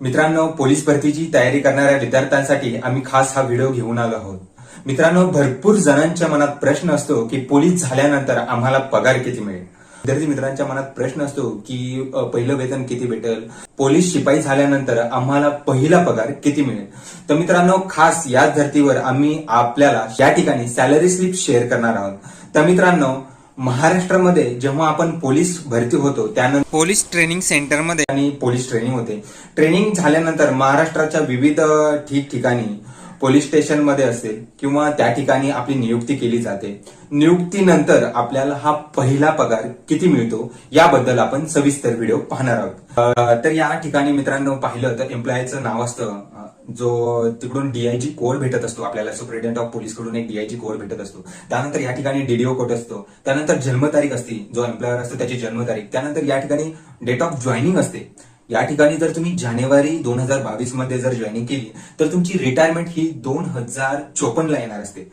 मित्रांनो पोलीस भरतीची तयारी करणाऱ्या विद्यार्थ्यांसाठी आम्ही खास हा व्हिडिओ घेऊन आलो आहोत. मित्रांनो भरपूर जणांच्या मनात प्रश्न असतो की पोलीस झाल्यानंतर आम्हाला पगार किती मिळेल? विद्यार्थी मित्रांच्या मनात प्रश्न असतो की पहिलं वेतन किती भेटेल? पोलीस शिपाई झाल्यानंतर आम्हाला पहिला पगार किती मिळेल? तर मित्रांनो खास याच धर्तीवर आम्ही आपल्याला या ठिकाणी सॅलरी स्लिप शेअर करणार आहोत. तर मित्रांनो महाराष्ट्रामध्ये जेव्हा आपण पोलीस भरती होतो त्यानंतर पोलीस ट्रेनिंग सेंटरमध्ये आणि पोलीस ट्रेनिंग होते. ट्रेनिंग झाल्यानंतर महाराष्ट्राच्या विविध ठिकठिकाणी पोलीस स्टेशनमध्ये असेल किंवा त्या ठिकाणी आपली नियुक्ती केली जाते. नियुक्तीनंतर आपल्याला हा पहिला पगार किती मिळतो याबद्दल आपण सविस्तर व्हिडिओ पाहणार आहोत. तर या ठिकाणी मित्रांनो पाहिलं तर एम्प्लॉयचं नाव असतं जो तिकडून डीआयजी कोड भेटत असतो आपल्याला सुप्रिटेंडेंट ऑफ पोलीसकडून एक डीआयजी कोड भेटत असतो. त्यानंतर या ठिकाणी डीडीओ कोड असतो. त्यानंतर जन्मतारीख असते जो एम्प्लॉयर असतो त्याची जन्मतारीख. त्यानंतर या ठिकाणी डेट ऑफ जॉईनिंग असते. या ठिकाणी जर तुम्ही जानेवारी दोन हजार बावीसमध्ये जर जॉईनिंग केली तर तुमची रिटायरमेंट ही दोन हजार चोपन्नला येणार असते.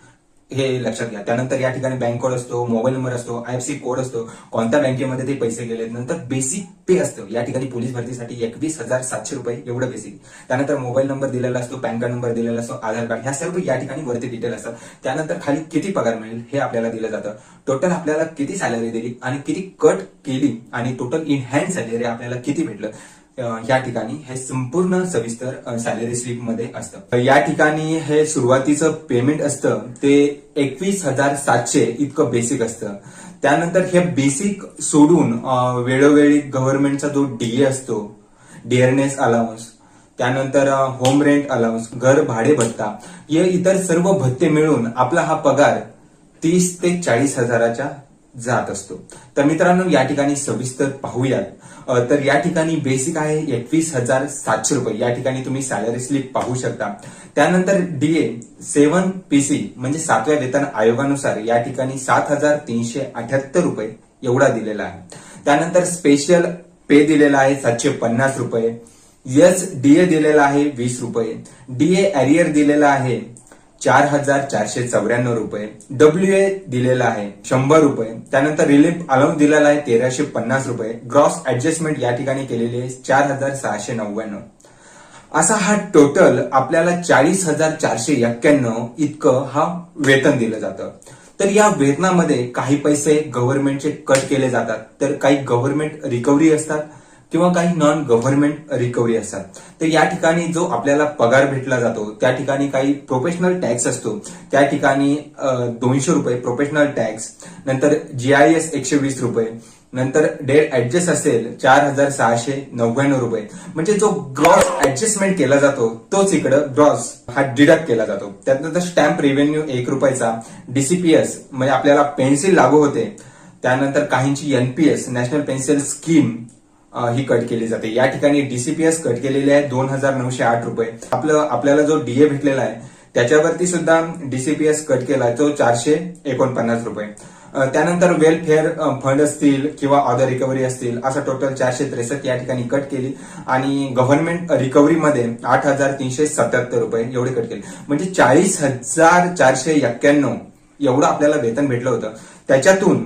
हे लक्षात घ्या. त्यानंतर या ठिकाणी बँक कोड असतो मोबाईल नंबर असतो आयएफसी कोड असतो. कोणत्या बँकेमध्ये ते पैसे गेले नंतर बेसिक पे असतं. या ठिकाणी पोलीस भरतीसाठी एकवीस हजार सातशे रुपये एवढं बेसिक त्यानंतर मोबाईल नंबर दिलेला असतो पॅन कार्ड नंबर दिलेला असतो आधार कार्ड ह्या सर्व या ठिकाणी वरती डिटेल असतात. त्यानंतर खाली किती पगार मिळेल हे आपल्याला दिलं जातं. टोटल आपल्याला किती सॅलरी दिली आणि किती कट केली आणि टोटल इन हँड सॅलरी आपल्याला किती भेटलं? या ठिकाणी हे संपूर्ण सविस्तर सॅलरी स्लिपमध्ये असतं. या ठिकाणी हे सुरुवातीचं पेमेंट असतं ते एकवीस हजार सातशे इतकं बेसिक असतं. त्यानंतर हे बेसिक सोडून वेळोवेळी गव्हर्नमेंटचा जो डीए असतो डिअरनेस अलाउन्स त्यानंतर होम रेंट अलाउन्स घर भाडे भत्ता या इतर सर्व भत्ते मिळून आपला हा पगार तीस ते चाळीस हजाराच्या जात असतो. तर मित्रांनो या ठिकाणी सविस्तर पाहूयात. तर या ठिकाणी बेसिक आहे एकवीस हजार सातशे रुपये. या ठिकाणी तुम्ही सॅलरी स्लिप पाहू शकता. त्यानंतर डीए सेवन पीसी म्हणजे सातव्या वेतन आयोगानुसार या ठिकाणी सात हजार तीनशे अठ्याहत्तर रुपये एवढा दिलेला आहे. त्यानंतर स्पेशल पे दिलेला आहे सातशे पन्नास रुपये. यस डीए दिलेला आहे वीस रुपये. डीए अरियर दिलेला आहे चार हजार चारशे चौऱ्याण्णव रुपये. डब्ल्यू ए दिलेला आहे शंभर रुपये. त्यानंतर रिलीफ अलाउन्स दिलेला आहे तेराशे पन्नास रुपये. ग्रॉस ऍडजस्टमेंट या ठिकाणी केलेली आहे चार हजार सहाशे नव्याण्णव. असा हा टोटल आपल्याला चाळीस हजार चारशे एक्क्याण्णव इतकं हा वेतन दिलं जातं. तर या वेतनामध्ये काही पैसे गव्हर्नमेंटचे कट केले जातात. तर काही गव्हर्नमेंट रिकव्हरी असतात. किंवा काही नॉन गव्हर्नमेंट रिकव्हरी असतात. तर या ठिकाणी जो आपल्याला पगार भेटला जातो त्या ठिकाणी काही प्रोफेशनल टॅक्स असतो. त्या ठिकाणी दोनशे रुपये प्रोफेशनल टॅक्स नंतर जीआयएस एकशे वीस रुपये नंतर डेट ऍडजस्ट असेल चार हजार सहाशे नव्याण्णव रुपये. म्हणजे जो ग्रॉस ऍडजस्टमेंट केला जातो तोच इकडं ग्रॉस हा डिडक्ट केला जातो. त्यानंतर स्टॅम्प रेव्हेन्यू एक रुपयाचा डीसीपीएस म्हणजे आपल्याला पेन्सिल लागू होते. त्यानंतर काहींची एनपीएस नॅशनल पेन्सिल स्कीम ही कट केली जाते. या ठिकाणी डीसीपीएस कट केलेली आहे दोन हजार नऊशे आठ रुपये. आपलं आपल्याला जो डीए भेटलेला आहे त्याच्यावरती सुद्धा डीसीपीएस कट केला आहे तो चारशे एकोणपन्नास रुपये. त्यानंतर वेलफेअर फंड असतील किंवा अदर रिकव्हरी असतील असं टोटल चारशे त्रेसष्ट या ठिकाणी कट केली. आणि गव्हर्नमेंट रिकव्हरीमध्ये आठ हजार तीनशे सत्याहत्तर रुपये एवढे कट केले. म्हणजे चाळीस हजार चारशे एक्क्याण्णव एवढं आपल्याला वेतन भेटलं होतं. त्याच्यातून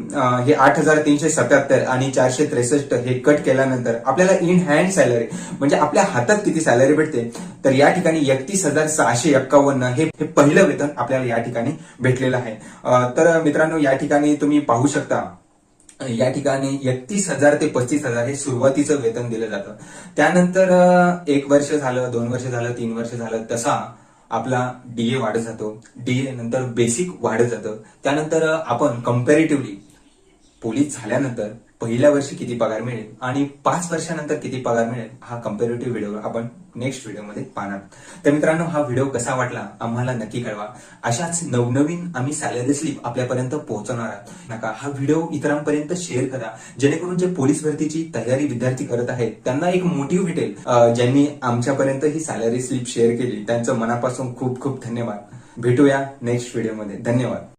हे आठ हजार तीनशे सत्याहत्तर आणि चारशे त्रेसष्ट हे कट केल्यानंतर आपल्याला इन हँड सॅलरी म्हणजे आपल्या हातात किती सॅलरी भेटते तर या ठिकाणी एकतीस हजार सहाशे एक्कावन्न हे पहिलं वेतन आपल्याला या ठिकाणी भेटलेलं आहे. तर मित्रांनो या ठिकाणी तुम्ही पाहू शकता या ठिकाणी एकतीस हजार ते पस्तीस हजार हे सुरुवातीचं वेतन दिलं जातं. त्यानंतर एक वर्ष झालं दोन वर्ष झालं तीन वर्ष झालं तसा आपला डीए वाढत जातो. डीए नंतर बेसिक वाढत जातं. त्यानंतर आपण कम्पॅरेटिव्हली पोलीस झाल्यानंतर पहिल्या वर्षी किती पगार मिळेल आणि पाच वर्षानंतर किती पगार मिळेल हा कम्पॅरेटिव्ह व्हिडिओ आपण नेक्स्ट व्हिडिओमध्ये पाहणार. तर मित्रांनो हा व्हिडिओ कसा वाटला आम्हाला नक्की कळवा. अशाच नवनवीन आम्ही सॅलरी स्लिप आपल्यापर्यंत पोहोचवणार आहोत. नका हा व्हिडिओ इतरांपर्यंत शेअर करा. जेणेकरून जे पोलीस भरतीची तयारी विद्यार्थी करत आहेत त्यांना एक मोटिव्ह भेटेल. ज्यांनी आमच्यापर्यंत ही सॅलरी स्लिप शेअर केली त्यांचं मनापासून खूप खूप धन्यवाद. भेटूया नेक्स्ट व्हिडिओमध्ये धन्यवाद.